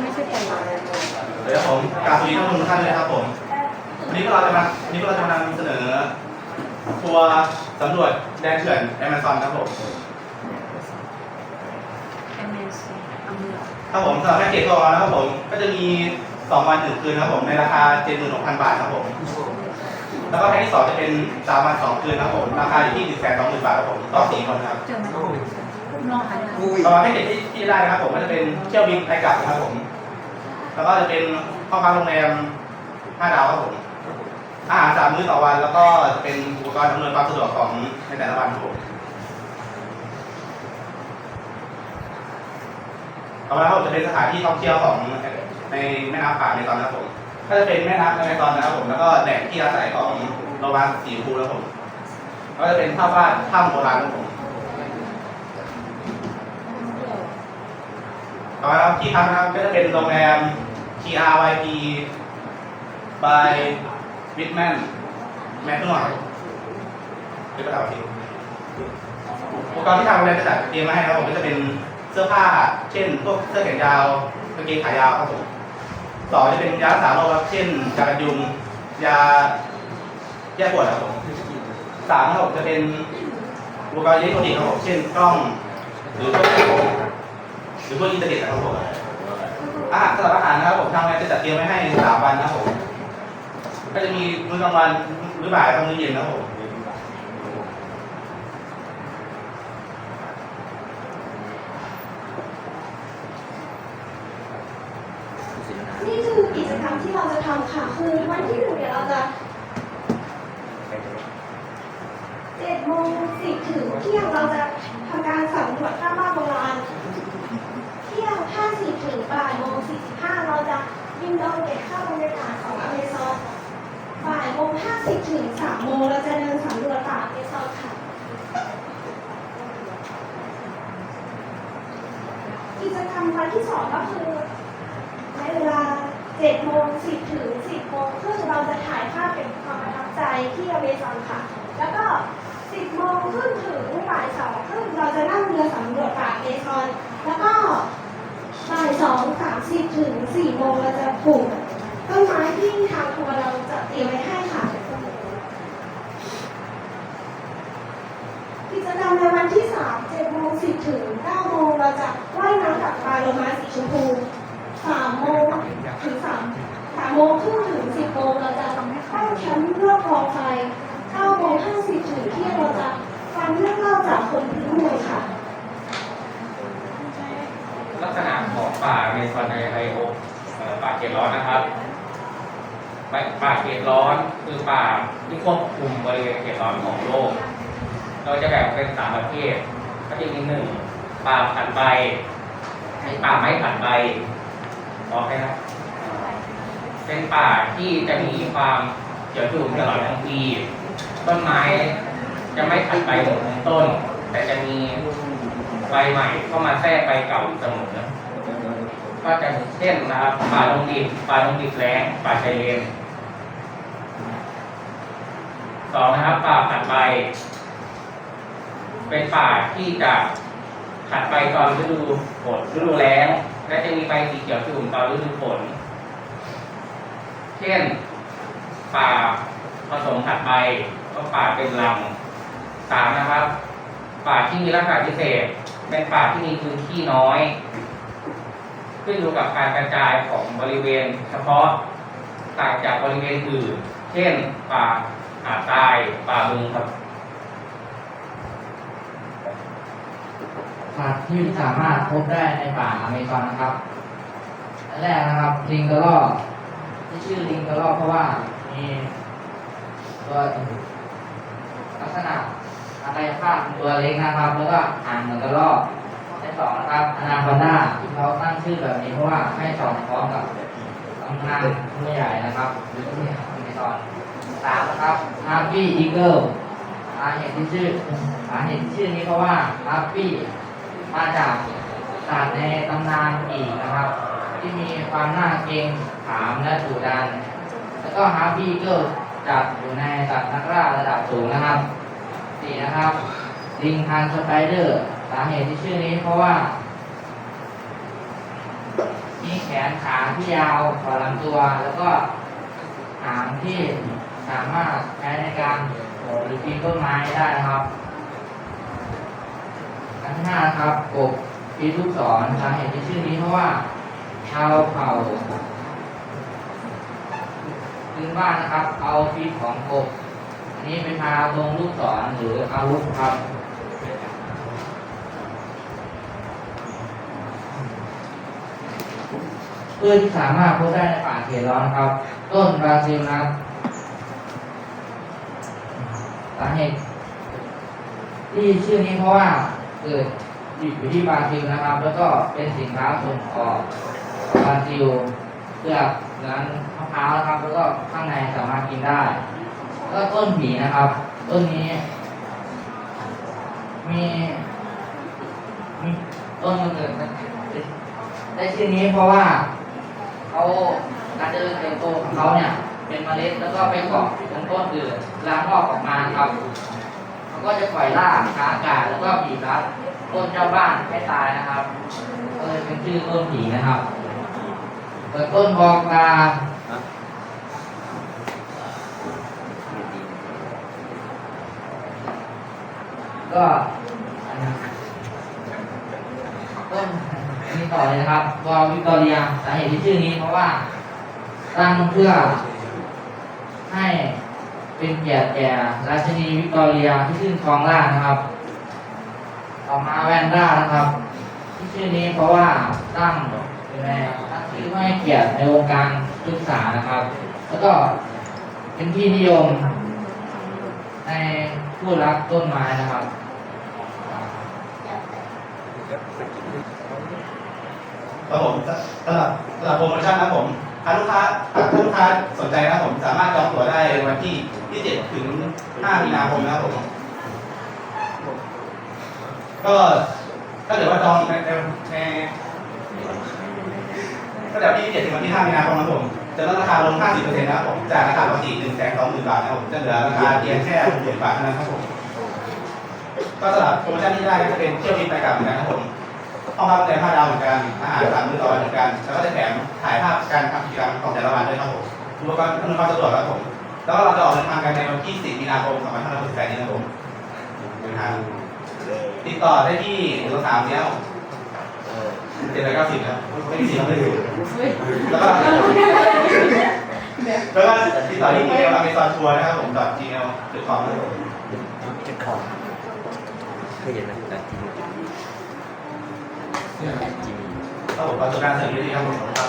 ไม่ใช่ไปเดี๋ยวผมกราบสวัสดีท่านผู้ชมทุกท่านเลยครับผม วันนี้พวกเราจะมาวันนี้พวกเราจะมานำเสนอ ทัวร์สำรวจแดนเถื่อนแอมะซอนครับผมเอเมซีอเมริกาครับผมสำหรับแพ็กเกจตัวเรานะครับผม ก็จะมี 2 วัน1คืนครับผม ในราคา 76,000 บาทครับผม แล้วก็แพ็กที่สองจะเป็น3วัน2คืนครับผม ราคาอยู่ที่120,000บาทครับผม ต่อ4คนครับ เจอไหม น้องหันมาต่อมาแพ็กที่ที่ได้นะครับผมก็จะเป็นเที่ยวบินไปกลับนะครับผม แล้วก็จะเป็นห้องพักโรงแรม5ดาวครับผม อาหารสามมื้อต่อวัน แล้วก็จะเป็นอุปกรณ์อำนวยความสะดวกของในแต่ละวันครับผมต่อมาครับผมจะเป็นสถานที่ท่องเที่ยวของในแม่น้ำป่าในตอนนะครับผม ก็จะเป็นแม่น้ำในตอนนะครับผม แล้วก็แหล่งที่อาศัยของโรงพยาบาลสีชมพูนะครับผม ก็จะเป็นภาพวาดถ้ำโบราณครับผม ต่อมาครับที่พักนะครับก็จะเป็นโรงแรม TRYP by Whitman แมนนวดเป็นภาษาอังกฤษอุปกรณ์ที่ทางโรงแรมจะจัดเตรียมมาให้ครับผมก็จะเป็นเสื้อผ้า เช่น พวกเสื้อแขนยาวกางเกงขายาวครับผมสอจะเป็นยารักษาโรคครับเช่นยากันยุงยาแก้ปวดครับผมสามครับผมจะเป็นอุปกรณ์อิเล็กทรอนิกส์ครับผมเช่นกล้อง หรือพวก หรือพวกอินเทอร์เน็ตนะครับผมอาหารสำหรับอาหารนะครับผมทางแรมจะจัดเตรียมไว้ให้สามวันนะครับผมก็จะมีมื้อกลางวันมื้อบ่ายกับมื้อเย็นนะครับผมนี่คือกิจกรรมที่เราจะทำค่ะคือวันที่หนึ่งเนี่ยเราจะเจ็ดโมงสิบถึงเที่ยงเราจะทำการสำรวจภาพบ้านโบราณ เที่ยงห้าสิบถึงบ่ายโมงสี่สิบห้าเราจะยินดองเก็บข้าวบรรยากาศของอเมซอนบ่ายโมงห้าสิบถึงสามโมงเราจะเดินสำรวจป่าอเมซอนค่ะ กิจกรรมวัน ที่สองก็คือในเวลา7โมง10ถึง10โมงครึ่งเราจะถ่ายภาพเป็นความประทับใจที่อเมซอนค่ะ แล้วก็10โมงครึ่งถึงบ่าย2ครึ่งเราจะนั่งเรือสำรวจป่าอเมซอน แล้วก็บ่าย2 30ถึง4โมงเราจะปลูกต้นไม้ที่ทางทัวร์เราจะเตรียมไว้ให้ค่ะกิจกรรมในวันที่3 7โมง10ถึง9โมงเราจะว่ายน้ำ ปลาโลมาสีชมพู3โมงถึง3 3โมงครึ่งถึง10โมงเราจะตั้งแคมป์รอบกองไฟ9โมง50ถึงเที่ยงเราจะฟังเรื่องเล่าจากคนพื้นเมืองค่ะ ลักษณะของป่าในซอนในไบโอเอ่อป่าเขตร้อนนะครับป่าป่าเขตร้อนคือป่าที่ควบคุมบริเวณเขตร้อนของโลก เราจะแบ่งเป็นสามประเภทก็จะมีหนึ่งป่าผันใบ ป่าไม้ผันใบออกไหมครับ เป็นป่าที่จะมีความเขียวชุ่มตลอดทั้งปี ต้นไม้จะไม่ผันใบหมดทั้งต้น แต่จะมีใบใหม่เข้ามาแทรกใบเก่าอยู่เสมอก็จะเช่นนะครับป่าลงดิบป่าลงดิบแล้งป่าชายเลนสองนะครับป่าผัดใบ เป็นป่าที่จะ ผัดใบตอนฤดูฝนฤดูแล้งและจะมีใบสีเขียวชุ่มตอนฤดูฝน เช่น ป่าผสมผัดใบก็ป่าเป็นลำสามนะครับ ป่าที่มีลักษณะพิเศษ เป็นป่าที่มีพื้นที่น้อย ขึ้นอยู่กับการกระจายของบริเวณ เฉพาะต่างจากบริเวณอื่น เช่น ป่าหาดทราย ป่าบึงครับ สัตว์ที่สามารถพบได้ในป่าอเมซอนนะครับอันแรกนะครับลิงกระรอกที่ชื่อลิงกระรอกเพราะว่ามีตัวลักษณะอะไรภาพตัวเล็กนะครับ แล้วก็หางเหมือนกระรอกที่สองนะครับอนาคอนดาที่เขาตั้งชื่อแบบนี้เพราะว่าให้สอดคล้องกับตำนานผู้ใหญ่นะครับหรือที่อเมซอนสามนะครับฮาร์ปี้อีเกิลสาเหตุที่ชื่อสาเหตุที่ชื่อนี้เพราะว่าฮาร์ปี้ มาจากสัตว์ในตำนานอีกนะครับ ที่มีความน่าเกรงขามและดุดัน แล้วก็ฮาร์พีเกิลจัดอยู่ในสัตว์นักล่าระดับสูงนะครับสี่นะครับลิงทันสไปเดอร์สาเหตุที่ชื่อนี้เพราะว่า มีแขนขาที่ยาวกว่าลำตัว แล้วก็หางที่สามารถใช้ในการโหนหรือปีนต้นไม้ได้นะครับ อันที่ห้าครับกบปีนลูกศรสาเหตุที่ชื่อนี้เพราะว่า ชาวเผ่าพื้นบ้านนะครับ เอาปีนของกบอันนี้ไปพาลงลูกศรหรืออาวุธครับพื่อที่สามารถพบได้ในป่าเขตร้อนนะครับ ต้นบราซิลนะครับสาเหตุที่ชื่อนี้เพราะว่า เกิดอยู่ที่บราซิลนะครับ แล้วก็เป็นสินค้าส่งออกบราซิลเปลือนั้นมะพร้าวนะครับ แล้วก็ข้างในสามารถกินได้แล้วก็ต้นผีนะครับ ต้นนี้ มีต้นกำเนิดได้ชื่อนี้เพราะว่าเขาการเจริญเติบโตของเขาเนี่ย เป็นเมล็ดแล้วก็ไปเกาะตรงต้นอื่นล้างงอกออกมาครับ ก็จะปล่อยรากกาอากาศแล้วก็บีบรัดต้นเจ้าบ้านให้ตายนะครับก็เลยเป็นชื่อต้นผีนะครับส่วนต้นบอกลาก็ต้นนี้ต่อเลยนะครับวอวิกตอเรียสาเหตุที่ชื่อนี้เพราะว่าตั้งเพื่อ เป็นเกียรติแก่ราชินีวิกตอเรียที่ชื่นครองราชนะครับ ต่อมาแวนด้านะครับที่ชื่อนี้เพราะว่าตั้งเป็นไงครับตั้งชื่อให้เกียรติในวงการศึกษานะครับ แล้วก็เป็นที่นิยม ในผู้รักต้นไม้นะครับครับผมสำหรับสำหรับโปรโมชั่นนะครับผมถ้าลูกค้าถ้าลูกค้าสนใจนะครับผมสามารถจองตั๋วได้วันที่ ที่7ถึง5มีนาคมนะครับผมก็ถ้าเกิดว่าจองในในในก็จากที่7ถึงวันที่5มีนาคมนะครับผมจะลดราคาลง 50%นะครับผมจากราคาปกติ1 2 0 0 0 0 บาทนะครับผมจะเหลือราคาเพียงแค่60บาทเท่านั้นครับผมก็สำหรับโปรโมชั่นที่ได้ก็จะเป็นเที่ยวบินไปกลับเหมือนกันครับผมห้องพักโรงแรมห้าดาวเหมือนกันอาหารสามมื้อต่อวันเหมือนกันแล้วก็จะแถมถ่ายภาพการทำกิจกรรมของแต่ละวันด้วยครับผมอุปกรณ์อำนวยความสะดวกครับผม แล้วก็เราจะออกเดินทางกันในวันที่ 4 มีนาคม 2568 นี้นะครับผมเดินทางติดต่อได้ที่หนึ่งสามเนี้ยเจ็ดร้อยเก้าสิบครับไม่มีสิทธิ์ไม่ถูกแล้วก็แล้วก็ติดต่อที่อีเมลอเมซอนทัวร์นะครับผม .gmail หรือ com นะครับผมจะขอเคยเห็นนะแต่จีนจีนครับผมประสบการณ์เสริมดีครับผมครับ